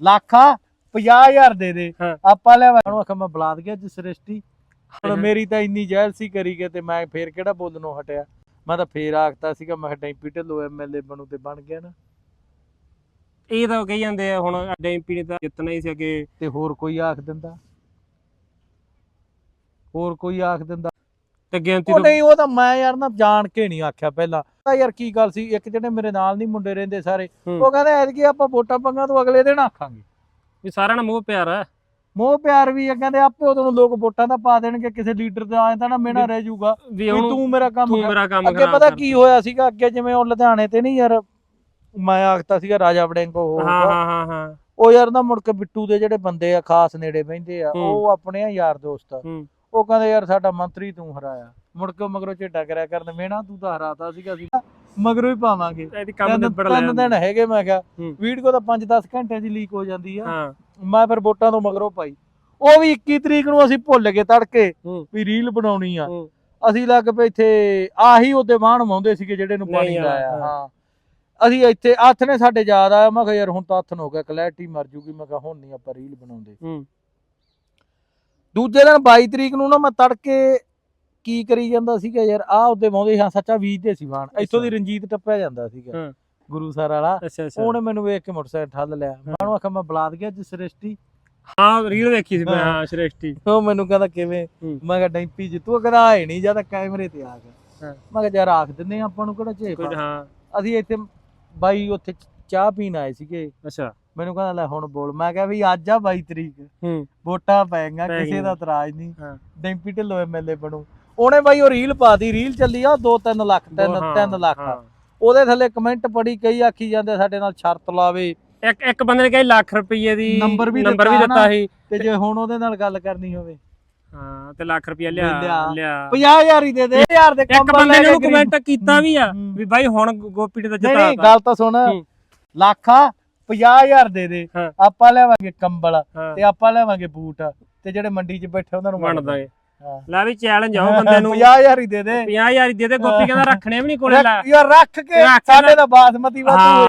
ਲੱਖਾ 50000 ਦੇ ਦੇ। ਹਾਂ। ਆਪਾਂ ਲੈ ਉਹਨੂੰ ਆਖਿਆ ਮੈਂ ਬੁਲਾ ਗਿਆ ਜਿਸ ਸ੍ਰਿਸ਼ਟੀ। ਹੁਣ ਹਾਂ। ਮੇਰੀ ਤਾਂ ਇੰਨੀ ਜੈਲਸੀ ਕਰੀ ਗਏ ਤੇ ਮੈਂ ਫੇਰ ਕਿਹੜਾ ਬੋਲਣੋਂ ਹਟਿਆ? ਮੈਂ ਤਾਂ ਫੇਰ ਆਖਤਾ ਸੀਗਾ ਮੈਂ ਕਿਹਾ ਡੈਂਪੀ ਢਿੱਲੋਂ ਐਮਐਲਏ ਬਣੂ ਤੇ ਬਣ ਗਿਆ ਨਾ। ਇਹ ਤਾਂ ਕਹੀ ਜਾਂਦੇ ਆ ਹੁਣ ਡੈਂਪੀ ਨੇ ਤਾਂ ਜਿੱਤਣਾ ਹੀ ਸੀ ਅੱਗੇ। ਤੇ ਹੋਰ ਕੋਈ ਆਖ ਦਿੰਦਾ? ਹੋਰ ਕੋਈ ਆਖ ਦਿੰਦਾ? ਤੇ ਗਿਣਤੀ ਉਹ ਤੋਂ ਨਹੀਂ ਉਹ ਤਾਂ ਮੈਂ ਯਾਰ ਨਾ ਜਾਣ ਕੇ ਨਹੀਂ ਆਖਿਆ ਪਹਿਲਾਂ ਤਾਂ ਯਾਰ ਕੀ ਗੱਲ ਸੀ ਇੱਕ ਜਿਹੜੇ ਮੇਰੇ ਨਾਲ ਨਹੀਂ ਮੁੰਡੇ ਰਹਿੰਦੇ ਸਾਰੇ ਹੂੰ। ਉਹ ਕਹਿੰਦੇ ਐਤਕੀ ਆਪਾਂ ਵੋਟਾਂ ਪੰਗਾ ਤੋਂ ਅਗਲੇ ਦਿਨ ਆਖਾਂਗੇ ਵੀ ਸਾਰਿਆਂ ਨਾਲ ਮੋਹ ਪਿਆਰ ਆ ਮੋਹ ਪਿਆਰ ਵੀ ਆ ਕਹਿੰਦੇ ਆਪੇ ਉਦੋਂ ਨੂੰ ਲੋਕ ਵੋਟਾਂ ਦਾ ਪਾ ਦੇਣਗੇ ਕਿਸੇ ਲੀਡਰ ਦਾ ਆਏ ਤਾਂ ਨਾ ਮੇਣਾ ਰਹਿ ਜਾਊਗਾ ਵੀ ਤੂੰ ਮੇਰਾ ਕੰਮ ਤੂੰ ਕਰ। ਮੇਰਾ ਕੰਮ ਅੱਗੇ ਖਰਾਬ ਪਤਾ ਕਰ ਕੀ ਹੋਇਆ ਸੀਗਾ ਅੱਗੇ ਜਿਵੇਂ ਉਹ ਲੁਧਿਆਣੇ ਤੇ ਨਹੀਂ ਯਾਰ ਮੈਂ ਆਖਤਾ ਸੀਗਾ ਰਾਜਾ ਵੜਿੰਗ ਉਹ ਹਾਂ ਹਾਂ ਹਾਂ ਹਾਂ ਉਹ ਯਾਰ ਨਾ ਮੁੜ ਕੇ ਬਿੱਟੂ ਦੇ ਜਿਹੜੇ ਬੰਦੇ ਆ ਖਾਸ ਨੇੜੇ ਬਹਿੰਦੇ ਆ ਹੂੰ। ਉਹ ਆਪਣੇ ਆ ਯਾਰ ਦੋਸਤ ਆ। ਹੂੰ ਉਹ ਕਹਿੰਦੇ ਯਾਰ ਸਾਡਾ ਮੰਤਰੀ ਤੂੰ ਹਰਾਇਆ। ਮੁੜ ਕੇ ਮਗਰੋਂ ਝੇਟਾ ਕਰਿਆ ਕਰਨ ਮੇਣਾ ਤੂੰ ਤਾਂ ਹਰਾਤਾ ਸੀਗਾ ਅਸੀਂ ਮਗਰੋਂ ਹੀ ਪਾਵਾਂਗੇ। ਤਿੰਨ ਦਿਨ ਹੈਗੇ ਮੈਂ ਕਿਹਾ। ਵੀਡੀਓ ਤਾਂ 5-10 ਘੰਟਿਆਂ 'ਚ ਲੀਕ ਹੋ ਜਾਂਦੀ ਆ। ਮੈਂ ਫਿਰ ਵੋਟਾਂ ਤੋਂ ਮਗਰੋਂ ਪਾਈ। ਉਹ ਵੀ 21 ਤਰੀਕ ਨੂੰ ਅਸੀਂ ਭੁੱਲ ਗਏ ਤੜਕੇ ਵੀ ਰੀਲ ਬਣਾਉਣੀ ਆ। ਅਸੀਂ ਲੱਗ ਪਏ ਇੱਥੇ ਆਹੀ ਉਹਦੇ ਬਾਣ ਮਾਉਂਦੇ ਸੀਗੇ ਜਿਹੜੇ ਨੂੰ ਪਾਣੀ ਲਾਇਆ ਹਾਂ। ਅਸੀਂ ਇੱਥੇ ਹੱਥ ਨੇ ਸਾਡੇ ਯਾਦ ਆਇਆ ਮੈਂ ਕਿਹਾ ਯਾਰ ਹੁਣ ਤਾਂ ਹੱਥਨ ਹੋ ਗਿਆ ਕਲੈਰਿਟੀ ਮਰ ਜੂਗੀ। ਮੈਂ ਕਿਹਾ ਹੁਣ ਨਹੀਂ ਆਪਾਂ ਰੀਲ ਬਣਾਉਂਦੇ। ਦੂਜੇ ਦਿਨ 22 ਤਰੀਕ ਨੂੰ ਨਾ ਮੈਂ ਤੜਕੇ ਕੀ ਕਰੀ ਜਾਂਦਾ ਸੀਗਾ ਯਾਰ ਆਹ ਉਹਦੇ ਮਾਉਂਦੇ ਹਾਂ ਸੱਚਾ ਬੀਜਦੇ ਸੀ ਬਾਣ ਇੱਥੋਂ ਦੀ ਰਣਜੀਤ ਟੱਪਿਆ ਜਾਂਦਾ ਸੀਗਾ ਹਾਂ। ਗੁਰੂ ਸਰ ਵਾਲਾ। ਉਹਨੇ ਮੈਨੂੰ ਵੇਖ ਕੇ ਮੋਟਰਸਾਈਕਲ ਠੱਲ ਲਿਆ। ਮੈਂ ਉਹਨੂੰ ਆਖਿਆ ਮੈਂ ਬੁਲਾ ਗਿਆ ਜਿਸ ਸ੍ਰਿਸ਼ਟੀ। ਹਾਂ ਰੀਲ ਵੇਖੀ ਸੀ ਮੈਂ ਹਾਂ। ਹਾਂ ਸ਼੍ਰੇਸ਼ਟੀ। ਉਹ ਮੈਨੂੰ ਕਹਿੰਦਾ ਕਿਵੇਂ? ਹੂੰ। ਮੈਂ ਕਿਹਾ ਡੈਂਪੀ ਜੀ ਤੂੰ ਕਹਿੰਦਾ ਆਏ ਨਹੀਂ ਜਾਂ ਕੈਮਰੇ ਤੇ ਆ ਗਿਆ। ਹਾਂ। ਮੈਂ ਕਿਹਾ ਯਾਰ ਆਖ ਦਿੰਦੇ ਆਪਾਂ ਨੂੰ ਕਿਹੜਾ ਝੇਪ। ਹਾਂ। ਅਸੀਂ ਇੱਥੇ ਬਾਈ ਉੱਥੇ ਚਾਹ ਪੀਣ ਆਏ ਸੀਗੇ। ਅੱਛਾ। ਮੈਨੂੰ ਕਹਿੰਦਾ ਲੈ ਹੁਣ ਬੋਲ। ਮੈਂ ਕਿਹਾ ਵੀ ਅੱਜ ਆ 22 ਤਰੀਕ। ਹੂੰ। ਵੋਟਾਂ ਪੈਗਾ ਪੈ ਕਿਸੇ। ਦਾ ਇਤਰਾਜ਼ ਨਹੀਂ। ਹਾਂ। ਡੈਂਪੀ ਢਿੱਲੋਂ ਐਮਐਲਏ ਬਣੂ। ਉਹਨੇ ਬਾਈ ਉਹ ਰੀਲ ਪਾਤੀ ਰੀਲ ਚੱਲੀ ਆ 2-3 ਲੱਖ 3 ਹਾਂ, 3 ਲੱਖ। ਉਹਦੇ ਥੱਲੇ ਕਮੈਂਟ ਪੜੀ ਕਈ ਆਖੀ ਜਾਂਦੇ ਸਾਡੇ ਨਾਲ ਸ਼ਰਤ ਲਾਵੇ। ਇੱਕ ਇੱਕ ਬੰਦੇ ਨੇ ਕਹੀ ਲੱਖ ਰੁਪਏ ਦੀ ਨੰਬਰ ਵੀ ਨੰਬਰ ਵੀ ਦਿੱਤਾ ਸੀ। ਤੇ ਜੇ ਹੁਣ ਉਹਦੇ ਨਾਲ ਗੱਲ ਕਰਨੀ ਹੋਵੇ। ਹਾਂ ਤੇ ਲੱਖ ਰੁਪਏ ਲਿਆ। ਲਿਆ। ਲਿਆ। 50000 ਹੀ ਦੇ ਦੇ 1000 ਦੇ ਇੱਕ ਕੰਬਲ ਬੰਦੇ ਨੇ ਉਹਨੂੰ ਕਮੈਂਟ ਕੀਤਾ ਵੀ ਆ। ਵੀ ਬਾਈ ਹੁਣ ਗੋਪੀ ਦਾ ਜਿੱਤਾ ਨਹੀਂ ਗੱਲ ਤਾਂ ਸੁਣ। ਲੱਖਾ 50000 ਦੇ ਦੇ ਹਾਂ। ਆਪਾਂ ਲੈਵਾਂਗੇ ਕੰਬਲ ਹਾਂ। ਤੇ ਆਪਾਂ ਲੈਵਾਂਗੇ ਬੂਟ ਤੇ ਜਿਹੜੇ ਮੰਡੀ 'ਚ ਬੈਠੇ ਉਹਨਾਂ ਨੂੰ ਵੰਡ ਦਾਂਗੇ ਹਾਂ। ਲੈ ਵੀ ਚੈਲੰਜ ਆਓ ਬੰਦੇ ਨੂੰ। 50000 ਹੀ ਦੇ ਦੇ। 50000 ਦੇ ਦੇ ਗੋਪੀ ਕਹਿੰਦਾ ਰੱਖਣੇ ਵੀ ਨਹੀਂ ਕੋਲੇ ਲੈ। ਯਾਰ ਰੱਖ ਕੇ ਰੱਖ ਕੇ ਸਾਡੇ ਦਾ ਬਾਸਮਤੀ ਵਾਧੂ ਹਾਂ